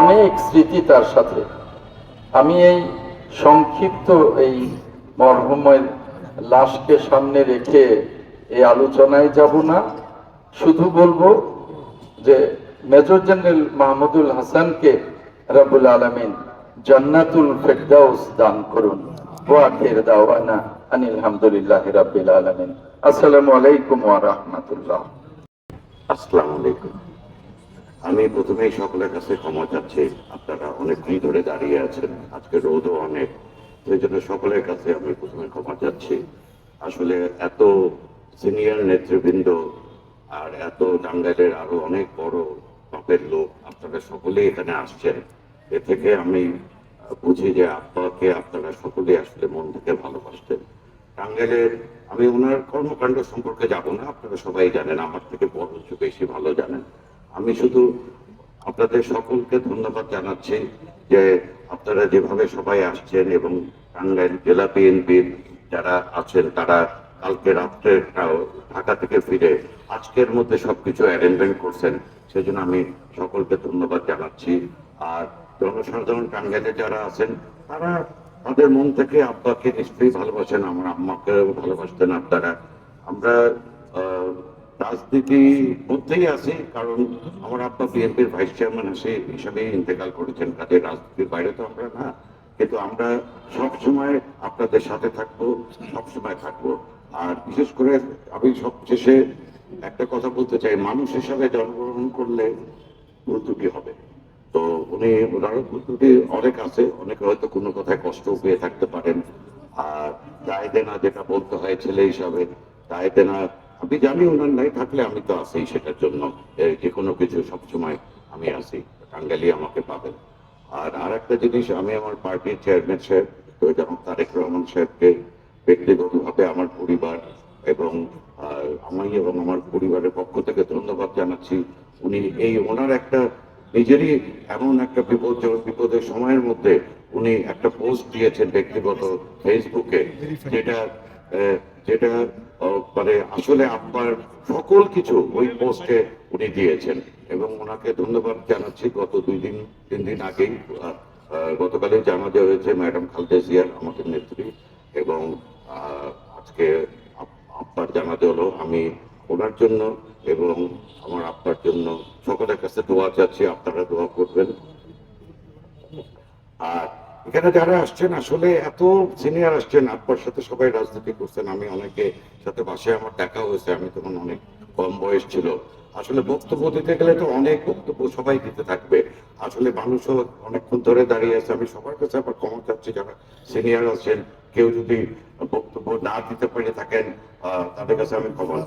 অনেক স্মৃতি তার সাথে। আমি এই সংক্ষিপ্ত এই মরহুমের লাশকে সামনে রেখে এই আলোচনায় যাব না। শুধু বলব যে মেজর জেনারেল মাহমুদুল হাসানকে রব্বুল আলমিন জান্নাতুল ফেরদাউস দান করুন। ওয়াখির দাওয়ানা আনিল হামদুলিল্লাহ রাব্বিল আলামিন। আসসালামু আলাইকুম ওয়া রাহমাতুল্লাহ। আসসালামু আলাইকুম আমি প্রথমেই সকলের কাছে ক্ষমা চাচ্ছি। আপনারা অনেকক্ষণ ধরে দাঁড়িয়ে আছেন। আজকে রোদও অনেক। সেই জন্য সকলের কাছে আমি প্রথমে ক্ষমা চাচ্ছি। আসলে এত সিনিয়র নেতৃবৃন্দ আর এত টাঙ্গাইলের আরও অনেক বড় টপের লোক আপনারা সকলেই এখানে আসছেন। এ থেকে আমি বুঝি যে আব্বাকে আপনারা সকলেই আসলে মন থেকে ভালোবাসতেন। টাঙ্গাইলের, আমি ওনার কর্মকাণ্ড সম্পর্কে যাব না, আপনারা সবাই জানেন, আমার থেকে বড় বরঞ্চ বেশি ভালো জানেন। আমি শুধু আপনাদের সকলকে ধন্যবাদ জানাচ্ছি যে আপনারা যেভাবে সবাই আসছেন এবং টাঙ্গাইল জেলা বিএনপির যারা আছেন, তারা কালকে রাত্রে ঢাকা থেকে ফিরে আজকের মধ্যে সবকিছু অ্যারেঞ্জমেন্ট করছেন, সেজন্য আমি সকলকে ধন্যবাদ জানাচ্ছি। আর জনসাধারণ টাঙ্গাইলে যারা আছেন, তারা তাদের মন থেকে আব্বাকে নিশ্চয়ই ভালোবাসেন, আমার আম্মাকেও ভালোবাসতেন আপনারা। আমরা রাজনীতি মধ্যেই আছি কারণ আমার আব্বা বিএনপির ভাইস চেয়ারম্যান আছে হিসাবে ইন্তেকাল করেছেন। কাজে রাজনীতির বাইরে তো আমরা না, কিন্তু আমরা সব সময় আপনাদের সাথে থাকব, সব সময় থাকব। আর বিশেষ করে আমি সবশেষে একটা কথা বলতে চাই, মানুষ হিসাবে জন্মগ্রহণ করলে ভুল হবে। তো উনি ওনারও ত্রুটি অনেক আছে, অনেকে হয়তো কোনো কথায় কষ্ট পেয়ে থাকতে পারেন। আর দায় দেনা যেটা বলতে হয় ছেলে হিসাবে দায় দেনা আমি জানি ওনার নাই থাকলে আমি তো আছি সেটার জন্য। যে কোনো কিছু সবসময় আমি আছি টাঙ্গালি আমাকে পাবেন। আর আর একটা জিনিস, আমি আমার পার্টির চেয়ারম্যান সাহেব তো যেমন তারেক রহমান সাহেবকে ব্যক্তিগতভাবে আমার পরিবার এবং আমি এবং আমার পরিবারের পক্ষ থেকে ধন্যবাদ জানাচ্ছি। উনি এই, ওনার একটা নিজেরই এমন একটা বিপদ বিপদের সময়ের মধ্যে উনি একটা পোস্ট দিয়েছেন ব্যক্তিগত ফেসবুকে যেটা যেটা মানে আসলে আপনার সকল কিছু ওই পোস্টে উনি দিয়েছেন। এবং ওনাকে ধন্যবাদ জানাচ্ছি। গত দুই দিন তিন দিন আগেই গতকালে জানাজা হয়েছে ম্যাডাম খালেদা জিয়ার আমাদের নেত্রী। এবং আজকে আপ- আপনার জানাতে হলো আমি ওনার জন্য এবং আমার আপনার জন্য সকলের কাছে দোয়া চাচ্ছি, আপনারা দোয়া করবেন। আর এখানে যারা আসছেন, আসলে এত সিনিয়র আসছেন আপনার সাথে সবাই রাজনীতি করছেন, আমি অনেকে সাথে বাসায় আমার দেখা হয়েছে, আমি তখন অনেক কম বয়স ছিল। আসলে বক্তব্য দিতে গেলে তো অনেক বক্তব্য সবাই দিতে থাকবে। আসলে মানুষও অনেকক্ষণ ধরে দাঁড়িয়ে আছে, আমি সবার কাছে আবার ক্ষমা চাচ্ছি, যারা সিনিয়র আছেন কেউ যদি বক্তব্য না দিতে পেরে থাকেন তাদের কাছে আমি ক্ষমা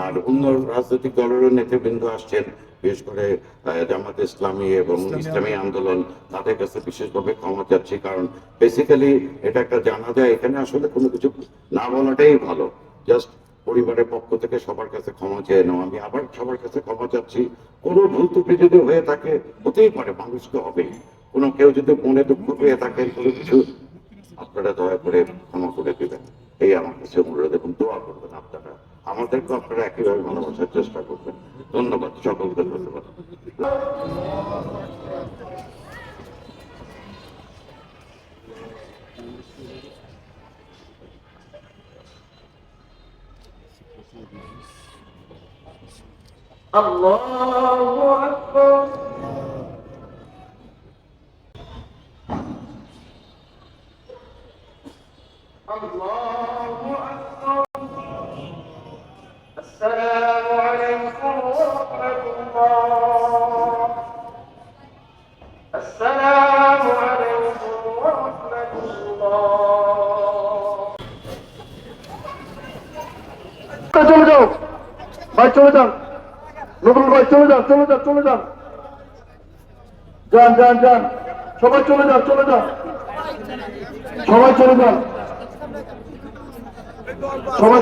আর অন্য রাজনৈতিক দলেরও নেতৃবৃন্দ আসছেন বিশেষ করে জামাত ইসলামী এবং ইসলামী আন্দোলন। তাদের কাছে বিশেষভাবে ক্ষমা চাচ্ছি কারণ বেসিক্যালি এটা একটা জানা যায় এখানে আসলে কোনো কিছু না বলাটাই ভালো। জাস্ট পরিবারের পক্ষ থেকে সবার কাছে ক্ষমা চেয়ে নেওয়া আমি আবার সবার কাছে ক্ষমা চাচ্ছি। কোনো ভুল ত্রুটি যদি হয়ে থাকে হতেই পারে মানুষ তো হবেই। কোনো কেউ যদি মনে দুঃখ পেয়ে থাকেন কোনো কিছু আপনারা দয়া করে ক্ষমা করে দেবেন এই আমার কাছে অনুরোধ এবং দোয়া করবেন আপনারা আমাদেরকে আপনারা একইভাবে ভালোবাসার চেষ্টা করবেন ধন্যবাদ সকলকে ধন্যবাদ الله أكبر Allahu Akbar. Esselamu Aleyküm ve Rahmetullah. Esselamu Aleyküm ve Rahmetullah. চলে যাও ভাই চলে যান নকুল সবাই